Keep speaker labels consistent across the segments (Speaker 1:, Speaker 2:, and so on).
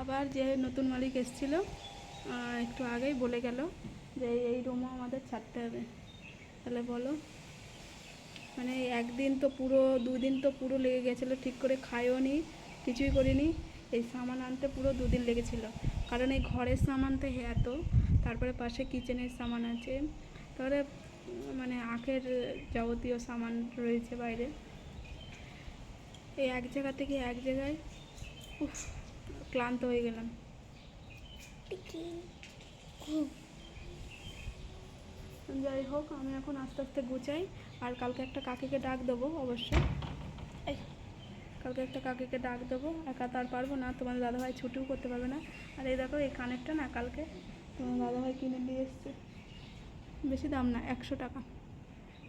Speaker 1: আবার যে নতুন মালিক এসেছিল একটু আগেই বলে গেল যে এই রুমও আমাদের ছাড়তে হবে। তাহলে বলো মানে একদিন তো পুরো, দুদিন তো পুরো লেগে গেছিল, ঠিক করে খাইও নি, কিছুই করিনি, এই সামান আনতে পুরো দুদিন লেগেছিল। কারণ এই ঘরের সামান তো এত, তারপরে পাশে কিচেনের সামান আছে তারপরে মানে আখের যাবতীয় সামান রয়েছে বাইরে। এই এক জায়গা থেকে এক জায়গায়, উফ ক্লান্ত হয়ে গেলাম। যাই হোক, আমি এখন আস্তে আস্তে গুছাই। আর কালকে একটা কাকিকে ডাক দেবো অবশ্যই। কালকে একটা কাকিকে ডাক দেবো। একা তো আর পারব না তোমার দাদাভাই ছুটিও করতে পারবে না। আর এই দেখো, এই কানেরটা না কালকে তোমার দাদাভাই কিনে দিয়ে এসছে। বেশি দাম না, একশো টাকা।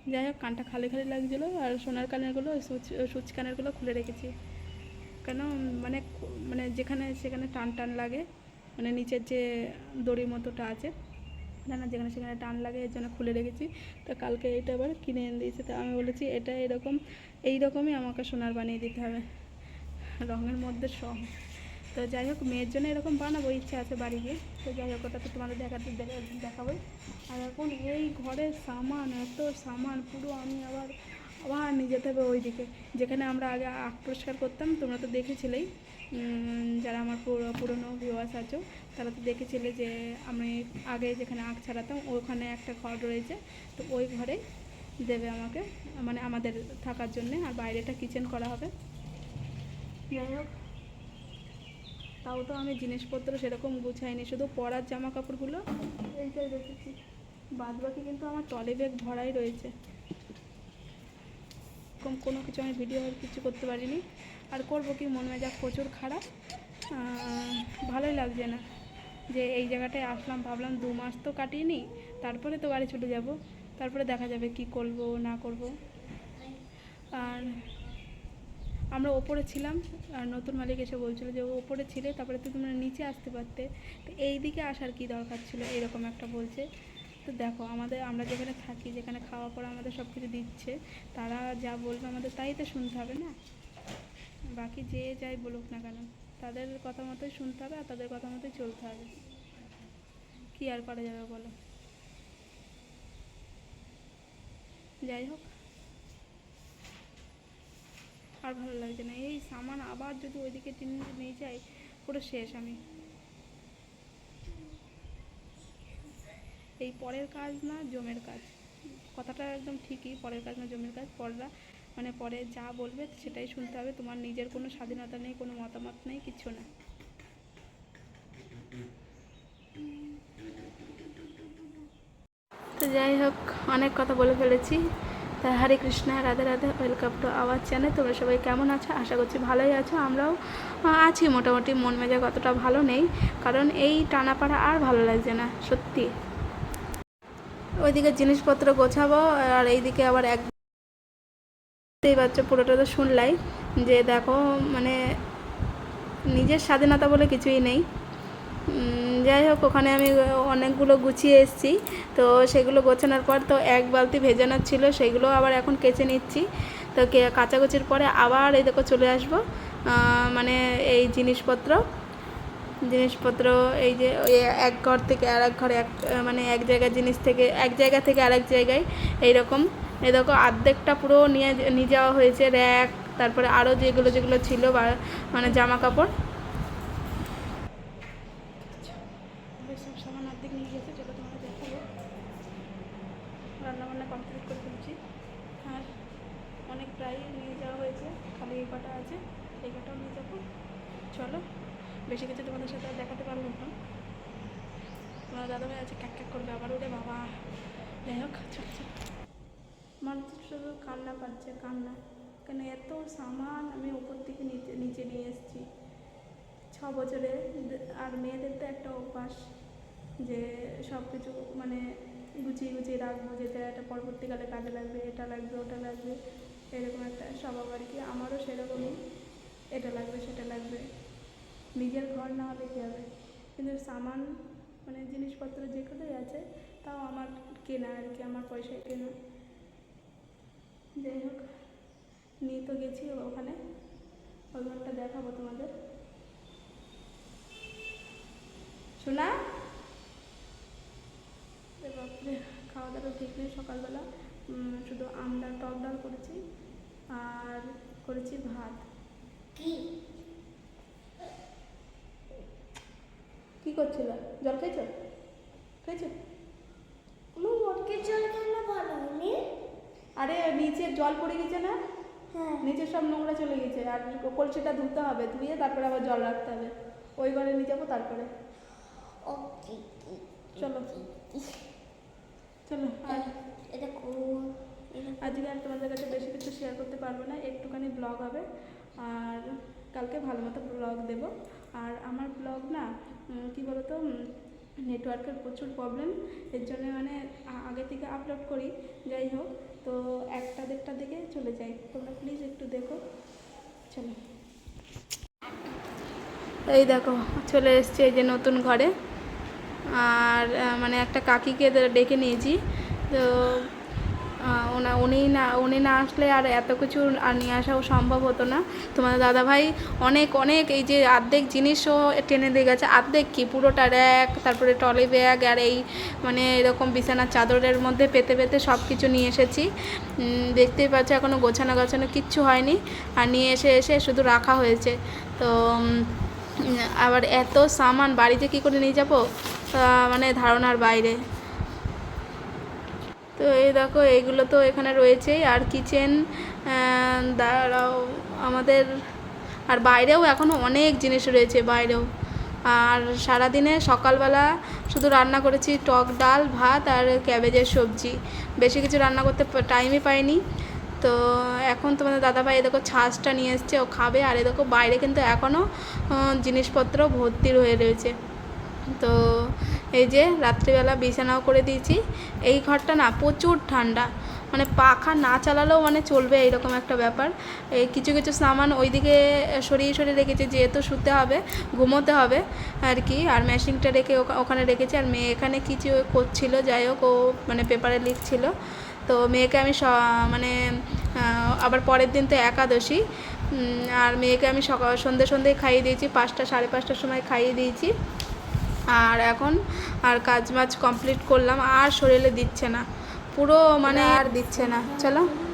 Speaker 1: যাই হোক, কানটা খালি খালি লাগছিল। আর সোনার কানেরগুলো, সুচ সুচ কানেরগুলো খুলে রেখেছি। কেন? মানে মানে যেখানে, সেখানে টান টান লাগে। মানে নিচের যে দড়ি মতোটা আছে না যেখানে সেখানে টান লাগে, এর জন্য খুলে রেখেছি। তো কালকে এটা আবার কিনে এনে দিয়েছে, তো আমি বলেছি, এটা এরকম এই রকমই আমাকে সোনার বানিয়ে দিতে হবে। রঙের মধ্যে সব। তো যাই হোক, মেয়ের জন্য এরকম বানাবো, ইচ্ছা আছে বাড়ি গিয়ে। তো যাই হোক, ওটা তো তোমাদের দেখাতে দে- দেখাবোই। আর এখন এই ঘরের সামান, এত সামান, পুরো আমি আবার আবার নিয়ে যেতে হবে ওইদিকে। যেখানে আমরা আগে আখ পরিষ্কার করতাম, তোমরা তো দেখেছিলেই যারা আমার পুরো, পুরনো ভিউয়ার্স আছো, তারা তো দেখেছিলে যে আমি আগে যেখানে আখ ছাড়াতাম, ওখানে একটা ঘর রয়েছে। তো ওই ঘরে দেবে আমাকে মানে আমাদের থাকার জন্যে, আর বাইরেটা কিচেন করা হবে। যাই হোক, তাও তো আমি জিনিসপত্র সেরকম গুছাইনি, শুধু পরার জামা কাপড়গুলো এইটাই রেখেছি বাদ বাকি কিন্তু আমার টলে ব্যাগ ভরাই রয়েছে। এরকম কোনো কিছু আমি ভিডিও আর কিছু করতে পারিনি। আর করব কি, মন মেজাজ প্রচুর খারাপ। ভালোই লাগছে না। যে এই জায়গাটায় আসলাম, ভাবলাম দু মাস তো কাটিয়ে তারপরে তো বাড়ি চলে যাব। তারপরে দেখা যাবে কি করব, না করব। আর আমরা ওপরে ছিলাম, আর নতুন মালিক এসে বলছিল যে ওপরে ছিলে, তারপরে তো তোমরা নিচে আসতে পারতে। তো এই দিকে আসার কি দরকার ছিল, এরকম একটা বলছে। তো দেখো, আমাদের, আমরা যেখানে থাকি, যেখানে খাওয়া পড়া আমাদের সব কিছু দিচ্ছে, তারা যা বলবে আমাদের তাই তো শুনতে হবে না? বাকি যে যাই বলুক না কেন, তাদের কথা মতোই শুনতে হবে আর তাদের কথা মতোই চলতে হবে। কি আর করা যাবে বলো? যাই হোক। আর ভালো লাগছে না। এই সামান আবার যদি ওইদিকে টেনে নিয়ে যাই, পুরো শেষ আমি। এই পরের কাজ না জমের কাজ। কথাটা একদম ঠিকই, পরের কাজ না জমের কাজ। পররা মানে পরে যা বলবে সেটাই শুনতে হবে। তোমার নিজের কোনো স্বাধীনতা নেই, কোনো মতামত নেই, কিছু না। তো যাই হোক, অনেক কথা বলে ফেলেছি। তা Hare Krishna, Radhe Radhe, welcome to our channel. তোমরা সবাই কেমন আছো? আশা করছি ভালোই আছো। আমরাও আছি। মোটামুটি মন মেজাজ অতটা ভালো নেই। কারণ এই টানাপাড়া আর ভালো লাগছে না, সত্যি। ওইদিকে জিনিসপত্র গোছাবো, আর এইদিকে আবার এক এই বাচ্চা পুরোটা তো শুনলাই যে দেখো মানে নিজের স্বাধীনতা বলে কিছুই নেই। যাই হোক, ওখানে আমি অনেকগুলো গুছিয়ে এসেছি। তো সেগুলো গোছানোর পর তো এক বালতি ভেজানোর ছিল, সেগুলো আবার এখন কেচে নিচ্ছি। তো কাচাকুচির পরে আবার এই দেখো চলে আসব। মানে এই জিনিসপত্র। জিনিসপত্র, এই যে এক ঘর থেকে আর এক ঘরে এক মানে এক জায়গার জিনিস থেকে, এক জায়গা থেকে আরেক জায়গায়, এইরকম। এই দেখো অর্ধেকটা পুরো নিয়ে নিয়ে যাওয়া হয়েছে, র্যাক, তারপরে আরও যেগুলো যেগুলো ছিল, বা মানে জামা কাপড়। রান্নাবান্না কমপ্লিট করে ফেলছি। আর অনেক প্রায় নিয়ে যাওয়া হয়েছে, খালি এই কটা আছে, এই কটাও নিয়ে যাব। চলো। বেশি কিছু তোমাদের সাথে দেখাতে পারব না। তোমার দাদাভাই আছে, ক্যাক ক্যাক করবে আবার, ওরে বাবা। যাই হোক মানুষ শুধু কান্না পাচ্ছে, কান্না। কেন এত সামান আমি ওপর থেকে নিচে নিচে নিয়ে এসেছি। ছ বছরে আর মেয়েদের তো একটা অভ্যাস যে সব কিছু মানে গুছিয়ে গুছিয়ে রাখব যেটা একটা পরবর্তীকালে কাজে লাগবে, এটা লাগবে, ওটা লাগবে, এরকম একটা স্বভাব আর কি। আমারও সেরকমই, এটা লাগবে, সেটা লাগবে। নিজের ঘর না হলে কী হবে? কিন্তু সামান মানে জিনিসপত্র যেগুলোই আছে, তাও আমার কেনা আর কি, আমার পয়সায় কেনা। যাই হোক, নিয়ে তো গেছি ওখানে। ওই ঘরটা দেখাবো তোমাদের। শোনা বাপরে খাওয়া দাওয়া ঠিক নেই সকালবেলা। শুধু আমডাল, টক ডাল করেছি, আর করেছি ভাত।
Speaker 2: কি?
Speaker 1: করছিল? জল খাইছো
Speaker 2: আমার মটকের জল কেন ভালো হয়নি।
Speaker 1: আরে নিচে জল পড়ে গেছে না?
Speaker 2: হ্যাঁ।
Speaker 1: নিচে সব নোংরা চলে গেছে। আর কলসিটা ধুতে হবে ধুয়ে তারপরে আবার জল রাখতে হবে। ওই ঘরে নিয়ে যাব তারপরে।
Speaker 2: ওকে
Speaker 1: চলো। চলো আর
Speaker 2: এটা
Speaker 1: আজকে আর তোমাদের কাছে বেশি কিছু শেয়ার করতে পারব না একটুখানি ব্লগ হবে। আর কালকে ভালো মতো ব্লগ দেব। আর আমার ব্লগ না কি বলতো নেটওয়ার্কের প্রচুর প্রবলেম এর জন্য মানে আগে থেকে আপলোড করি, যাই হোক। তো একটা দেড়টার দিকে চলে যাই। তোমরা প্লিজ একটু দেখো। চলো। এই দেখো, চলে এসছে এই যে নতুন ঘরে। আর মানে একটা কাকিকে ডেকে নিয়েছি। তো ওনা, উনি না উনি না আসলে আর এত কিছু আর নিয়ে আসাও সম্ভব হতো না। তোমাদের দাদাভাই অনেক অনেক এই যে আর্ধেক জিনিসও টেনে দিয়ে গেছে। আর্ধেক কি? পুরোটা র্যাক তারপরে টলি ব্যাগ আর এই মানে এরকম বিছানার চাদরের মধ্যে পেতে পেতে সব কিছু নিয়ে এসেছি। দেখতেই পাচ্ছ এখনও গোছানো গোছানো কিচ্ছু হয়নি। আর নিয়ে এসে এসে শুধু রাখা হয়েছে। তো আবার এত সামান, বাড়িতে কি করে নিয়ে যাব? মানে ধারণার বাইরে। তো এই দেখো এইগুলো তো এখানে রয়েছেই। আর কিচেন দাঁড়াও, আমাদের, আর বাইরেও এখনও অনেক জিনিস রয়েছে বাইরেও। আর সারাদিনে সকালবেলা শুধু রান্না করেছি টক ডাল, ভাত আর ক্যাবেজের সবজি। বেশি কিছু রান্না করতে টাইমই পাইনি। তো এখন তোমাদের দাদাভাই এ দেখো ছাঁচটা নিয়ে এসছে, ও খাবে। আর এ দেখো বাইরে কিন্তু এখনও জিনিসপত্র ভর্তি হয়ে রয়েছে। তো এই যে রাত্রিবেলা বিছানাও করে দিয়েছি। এই ঘরটা না প্রচুর ঠান্ডা। মানে পাখা না চালালেও মানে চলবে এইরকম একটা ব্যাপার। এই কিছু কিছু সামান ওইদিকে সরিয়ে সরিয়ে রেখেছি, যেহেতু শুতে হবে, ঘুমোতে হবে আর কি। আর মেশিনটা রেখে ওখানে রেখেছি। আর মেয়ে এখানে কিছু করছিল, যাই হোক, ও মানে পেপারে লিখছিল। তো মেয়েকে আমি স- মানে আবার পরের দিন তো একাদশী। আর মেয়েকে আমি সকাল সন্ধে সন্ধে খাইয়ে দিয়েছি। পাঁচটা, সাড়ে পাঁচটার সময় খাইয়ে দিয়েছি। আর এখন আর কাজ বাজ কমপ্লিট করলাম আর শরীরে দিচ্ছে না। পুরো মানে আর দিচ্ছে না। চলো।